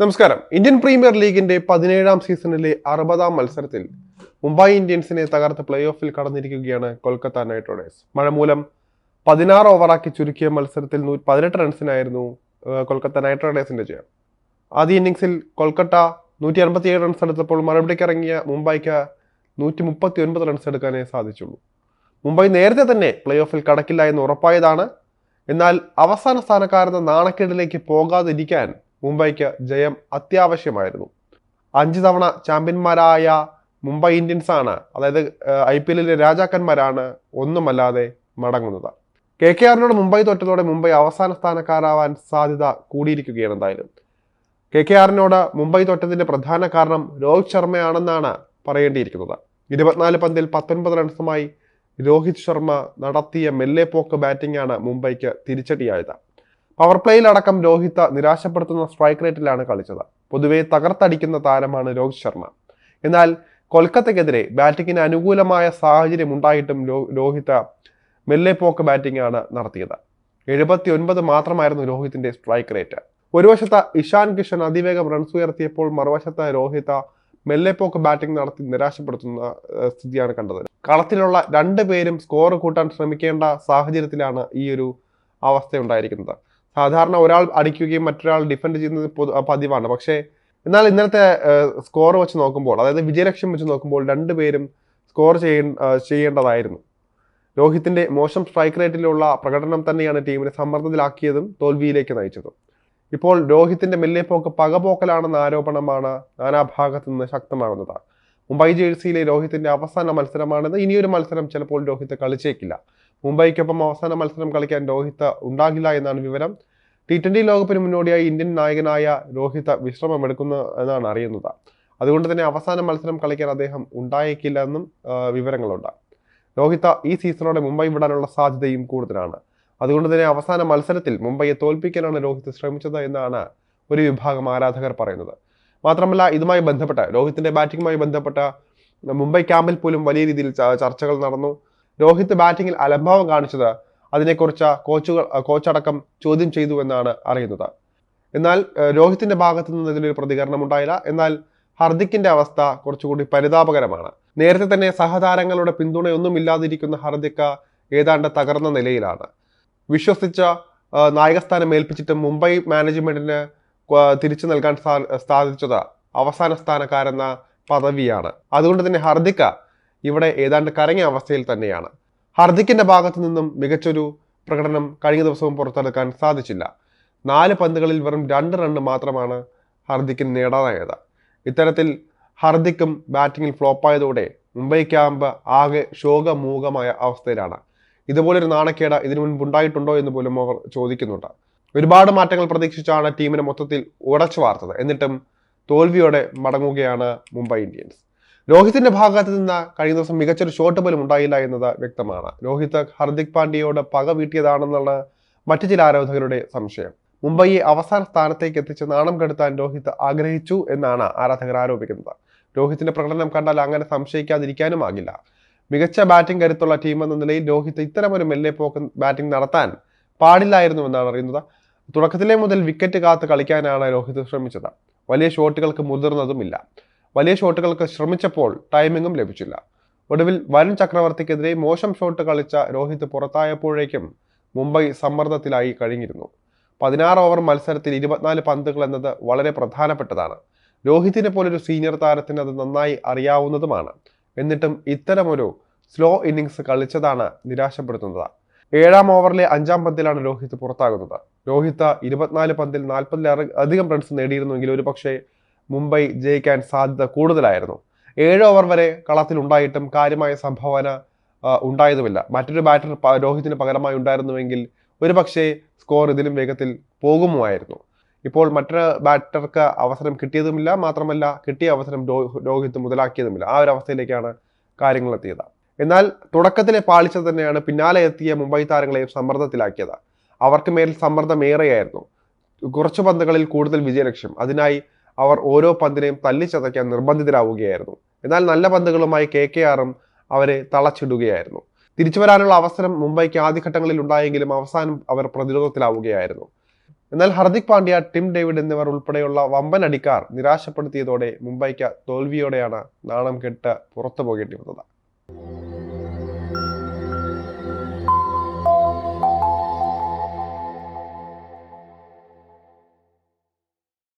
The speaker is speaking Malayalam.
നമസ്കാരം. ഇന്ത്യൻ പ്രീമിയർ ലീഗിന്റെ പതിനേഴാം സീസണിലെ അറുപതാം മത്സരത്തിൽ മുംബൈ ഇന്ത്യൻസിനെ തകർത്ത് പ്ലേ ഓഫിൽ കടന്നിരിക്കുകയാണ് കൊൽക്കത്ത നൈറ്റ് റൈഡേഴ്സ്. മഴ മൂലം പതിനാറ് ഓവറാക്കി ചുരുക്കിയ മത്സരത്തിൽ പതിനെട്ട് റൺസിനായിരുന്നു കൊൽക്കത്ത നൈറ്റ് റൈഡേഴ്സിന്റെ ജയം. ആദ്യ ഇന്നിംഗ്സിൽ കൊൽക്കത്ത നൂറ്റി അൻപത്തിയേഴ് റൺസ് എടുത്തപ്പോൾ മറുപടിക്ക് ഇറങ്ങിയ മുംബൈക്ക് നൂറ്റി മുപ്പത്തി ഒൻപത് റൺസ് എടുക്കാനേ സാധിച്ചുള്ളൂ. മുംബൈ നേരത്തെ തന്നെ പ്ലേ ഓഫിൽ കടക്കില്ല എന്ന് ഉറപ്പായതാണ്. എന്നാൽ അവസാന സ്ഥാനക്കാരെന്ന നാണക്കേടിലേക്ക് പോകാതിരിക്കാൻ മുംബൈക്ക് ജയം അത്യാവശ്യമായിരുന്നു. അഞ്ച് തവണ ചാമ്പ്യന്മാരായ മുംബൈ ഇന്ത്യൻസ് ആണ് അതായത് ഐ പി എല്ലിലെ രാജാക്കന്മാരാണ് ഒന്നുമല്ലാതെ മടങ്ങുന്നത്. കെ കെ ആറിനോട് മുംബൈ തോറ്റതോടെ മുംബൈ അവസാന സ്ഥാനക്കാരാവാൻ സാധ്യത കൂടിയിരിക്കുകയാണ് എന്തായാലും. കെ കെ ആറിനോട് മുംബൈ തോറ്റതിന്റെ പ്രധാന കാരണം രോഹിത് ശർമ്മയാണെന്നാണ് പറയേണ്ടിയിരിക്കുന്നത്. ഇരുപത്തിനാല് പന്തിൽ പത്തൊൻപത് റൺസുമായി രോഹിത് ശർമ്മ നടത്തിയ മെല്ലെ പോക്ക് ബാറ്റിംഗ് ആണ് മുംബൈക്ക് തിരിച്ചടിയായത്. പവർ പ്ലേയിലടക്കം രോഹിത് നിരാശപ്പെടുത്തുന്ന സ്ട്രൈക്ക് റേറ്റിലാണ് കളിച്ചത്. പൊതുവെ തകർത്തടിക്കുന്ന താരമാണ് രോഹിത് ശർമ്മ. എന്നാൽ കൊൽക്കത്തക്കെതിരെ ബാറ്റിങ്ങിന് അനുകൂലമായ സാഹചര്യം ഉണ്ടായിട്ടും രോഹിത് മെല്ലെ പോക്ക് ബാറ്റിംഗ് ആണ് നടത്തിയത്. എഴുപത്തി ഒൻപത് മാത്രമായിരുന്നു രോഹിത്തിന്റെ സ്ട്രൈക്ക് റേറ്റ് ഒരു വശത്ത് ഇഷാൻ കിഷൻ അതിവേഗം റൺസ് ഉയർത്തിയപ്പോൾ മറുവശത്ത് രോഹിത് മെല്ലെപ്പോക്ക് ബാറ്റിംഗ് നടത്തി നിരാശപ്പെടുത്തുന്ന സ്ഥിതിയാണ് കണ്ടത്. കളത്തിലുള്ള രണ്ട് പേരും സ്കോർ കൂട്ടാൻ ശ്രമിക്കേണ്ട സാഹചര്യത്തിലാണ് ഈ ഒരു അവസ്ഥ ഉണ്ടായിരിക്കുന്നത് സാധാരണ ഒരാൾ അടിക്കുകയും മറ്റൊരാൾ ഡിഫെൻഡ് ചെയ്യുന്നത് പതിവാണ്. പക്ഷേ എന്നാൽ ഇന്നലത്തെ സ്കോർ വെച്ച് നോക്കുമ്പോൾ അതായത് വിജയലക്ഷ്യം വെച്ച് നോക്കുമ്പോൾ രണ്ടുപേരും സ്കോർ ചെയ്യേണ്ടതായിരുന്നു. രോഹിത്തിന്റെ മോശം സ്ട്രൈക്ക് റേറ്റിലുള്ള പ്രകടനം തന്നെയാണ് ടീമിനെ സമ്മർദ്ദത്തിലാക്കിയതും തോൽവിയിലേക്ക് നയിച്ചതും. ഇപ്പോൾ രോഹിത്തിന്റെ മെല്ലെപ്പോക്ക് പകപോക്കലാണെന്ന ആരോപണമാണ് നാനാഭാഗത്തു നിന്ന് ശക്തമാകുന്നത്. മുംബൈ ജേഴ്സിയിലെ രോഹിത്തിന്റെ അവസാന മത്സരമാണിത് ഇനിയൊരു മത്സരം ചിലപ്പോൾ രോഹിത് കളിച്ചേക്കില്ല. മുംബൈക്കൊപ്പം അവസാന മത്സരം കളിക്കാൻ രോഹിത് ഉണ്ടാകില്ല എന്നാണ് വിവരം. ടി ട്വന്റി ലോകകപ്പിന് മുന്നോടിയായി ഇന്ത്യൻ നായകനായ രോഹിത് വിശ്രമം എടുക്കുന്നു എന്നാണ് അറിയുന്നത്. അതുകൊണ്ട് തന്നെ അവസാന മത്സരം കളിക്കാൻ അദ്ദേഹം ഉണ്ടായേക്കില്ല എന്നും വിവരങ്ങളുണ്ട്. രോഹിത് ഈ സീസണോടെ മുംബൈ വിടാനുള്ള സാധ്യതയും കൂടുതലാണ്. അതുകൊണ്ട് തന്നെ അവസാന മത്സരത്തിൽ മുംബൈയെ തോൽപ്പിക്കാനാണ് രോഹിത് ശ്രമിച്ചത് എന്നാണ് ഒരു വിഭാഗം ആരാധകർ പറയുന്നത്. മാത്രമല്ല ഇതുമായി ബന്ധപ്പെട്ട രോഹിത്തിന്റെ ബാറ്റിങ്ങുമായി ബന്ധപ്പെട്ട മുംബൈ ക്യാമ്പിൽ പോലും വലിയ രീതിയിൽ ചർച്ചകൾ നടന്നു. രോഹിത് ബാറ്റിങ്ങിൽ അലംഭാവം കാണിച്ചത് അതിനെക്കുറിച്ച് കോച്ചുകൾ കോച്ചടക്കം ചോദ്യം ചെയ്തു എന്നാണ് അറിയുന്നത്. എന്നാൽ രോഹിത്തിന്റെ ഭാഗത്തു നിന്ന് ഇതിലൊരു പ്രതികരണം ഉണ്ടായില്ല. എന്നാൽ ഹർദിക്കിന്റെ അവസ്ഥ കുറച്ചുകൂടി പരിതാപകരമാണ്. നേരത്തെ തന്നെ സഹതാരങ്ങളുടെ പിന്തുണയൊന്നും ഇല്ലാതിരിക്കുന്ന ഹർദിക്ക ഏതാണ്ട് തകർന്ന നിലയിലാണ്. വിശ്വസിച്ച നായകസ്ഥാനം ഏൽപ്പിച്ചിട്ട് മുംബൈ മാനേജ്മെന്റിന് തിരിച്ചു നൽകാൻ സാധിച്ചത് അവസാന സ്ഥാനക്കാരെന്ന പദവിയാണ്. അതുകൊണ്ട് തന്നെ ഹർദിക്ക ഇവിടെ ഏതാണ്ട് കരങ്ങിയ അവസ്ഥയിൽ തന്നെയാണ്. ഹർദിക്കിന്റെ ഭാഗത്തു നിന്നും മികച്ചൊരു പ്രകടനം കഴിഞ്ഞ ദിവസവും പുറത്തെടുക്കാൻ സാധിച്ചില്ല. നാല് പന്തുകളിൽ വെറും രണ്ട് റണ്ണ് മാത്രമാണ് ഹർദിക്കിന് നേടാനായത് ഇത്തരത്തിൽ ഹർദിക്കും ബാറ്റിങ്ങിൽ ഫ്ലോപ്പായതോടെ മുംബൈ ക്യാമ്പ് ആകെ ശോകമൂകമായ അവസ്ഥയിലാണ്. ഇതുപോലൊരു നാണക്കേട് ഇതിനു മുൻപ് ഉണ്ടായിട്ടുണ്ടോ എന്ന് പോലും അവർ ചോദിക്കുന്നുണ്ട്. ഒരുപാട് മാറ്റങ്ങൾ പ്രതീക്ഷിച്ചാണ് ടീമിനെ മൊത്തത്തിൽ ഉടച്ചു വാർത്തത്. എന്നിട്ടും തോൽവിയോടെ മടങ്ങുകയാണ് മുംബൈ ഇന്ത്യൻസ്. രോഹിത്തിന്റെ ഭാഗത്ത് നിന്ന് കഴിഞ്ഞ ദിവസം മികച്ചൊരു ഷോട്ട് പോലും ഉണ്ടായില്ല എന്നത് വ്യക്തമാണ്. രോഹിത് ഹർദിക് പാണ്ഡ്യയോട് പക വീട്ടിയതാണെന്നുള്ള മറ്റു ചില ആരാധകരുടെ സംശയം. മുംബൈയെ അവസാന സ്ഥാനത്തേക്ക് എത്തിച്ച് നാണം കെടുത്താൻ രോഹിത് ആഗ്രഹിച്ചു എന്നാണ് ആരാധകർ ആരോപിക്കുന്നത്. രോഹിത്തിന്റെ പ്രകടനം കണ്ടാൽ അങ്ങനെ സംശയിക്കാതിരിക്കാനും ആകില്ല. മികച്ച ബാറ്റിംഗ് കരുത്തുള്ള ടീം എന്ന നിലയിൽ രോഹിത് ഇത്തരമൊരു മെല്ലെ പോക്ക് ബാറ്റിംഗ് നടത്താൻ പാടില്ലായിരുന്നു എന്നാണ് അറിയുന്നത്. തുടക്കത്തിലെ മുതൽ വിക്കറ്റ് കാത്ത് കളിക്കാനാണ് രോഹിത് ശ്രമിച്ചത്. വലിയ ഷോട്ടുകൾക്ക് മുതിർന്നതുമില്ല. വലിയ ഷോട്ടുകൾക്ക് ശ്രമിച്ചപ്പോൾ ടൈമിങ്ങും ലഭിച്ചില്ല. ഒടുവിൽ വരുൺ ചക്രവർത്തിക്കെതിരെ മോശം ഷോട്ട് കളിച്ച രോഹിത് പുറത്തായപ്പോഴേക്കും മുംബൈ സമ്മർദ്ദത്തിലായി കഴിഞ്ഞിരുന്നു. പതിനാറ് ഓവർ മത്സരത്തിൽ ഇരുപത്തിനാല് പന്തുകൾ എന്നത് വളരെ പ്രധാനപ്പെട്ടതാണ്. രോഹിത്തിനെ പോലൊരു സീനിയർ താരത്തിന് അത് നന്നായി അറിയാവുന്നതുമാണ്. എന്നിട്ടും ഇത്തരമൊരു സ്ലോ ഇന്നിങ്സ് കളിച്ചതാണ് നിരാശപ്പെടുത്തുന്നത്. ഏഴാം ഓവറിലെ അഞ്ചാം പന്തിലാണ് രോഹിത് പുറത്താകുന്നത്. രോഹിത് ഇരുപത്തിനാല് പന്തിൽ നാൽപ്പതിലേറെ അധികം റൺസ് നേടിയിരുന്നുവെങ്കിൽ ഒരു പക്ഷേ മുംബൈ ജയിക്കാൻ സാധ്യത കൂടുതലായിരുന്നു. ഏഴ് ഓവർ വരെ കളത്തിലുണ്ടായിട്ടും കാര്യമായ സംഭാവന ഉണ്ടായതുമില്ല. മറ്റൊരു ബാറ്റർ രോഹിത്തിന് പകരമായി ഉണ്ടായിരുന്നുവെങ്കിൽ ഒരു പക്ഷേ സ്കോർ ഇതിലും വേഗത്തിൽ പോകുമായിരുന്നു. ഇപ്പോൾ മറ്റൊരു ബാറ്റർക്ക് അവസരം കിട്ടിയതുമില്ല. മാത്രമല്ല കിട്ടിയ അവസരം രോഹിത് മുതലാക്കിയതുമില്ല. ആ ഒരു അവസ്ഥയിലേക്കാണ് കാര്യങ്ങൾ എത്തിയത് എന്നാൽ തുടക്കത്തിലെ പാളിച്ച തന്നെയാണ് പിന്നാലെ എത്തിയ മുംബൈ താരങ്ങളെയും സമ്മർദ്ദത്തിലാക്കിയത്. അവർക്ക് മേൽ സമ്മർദ്ദം ഏറെയായിരുന്നു. കുറച്ചു പന്തുകളിൽ കൂടുതൽ വിജയലക്ഷ്യം. അതിനായി അവർ ഓരോ പന്തിനെയും തല്ലിച്ചതയ്ക്കാൻ നിർബന്ധിതരാവുകയായിരുന്നു. എന്നാൽ നല്ല പന്തുകളുമായി കെ കെ ആറും അവരെ തളച്ചിടുകയായിരുന്നു. തിരിച്ചു വരാനുള്ള അവസരം മുംബൈക്ക് ആദ്യഘട്ടങ്ങളിൽ ഉണ്ടായെങ്കിലും അവസാനം അവർ പ്രതിരോധത്തിലാവുകയായിരുന്നു. എന്നാൽ ഹർദിക് പാണ്ഡ്യ ടിം ഡേവിഡ് എന്നിവർ ഉൾപ്പെടെയുള്ള വമ്പൻ അടിക്കാർ നിരാശപ്പെടുത്തിയതോടെ മുംബൈക്ക് തോൽവിയോടെയാണ് നാണം കെട്ട് പുറത്തു പോകേണ്ടി വന്നത്.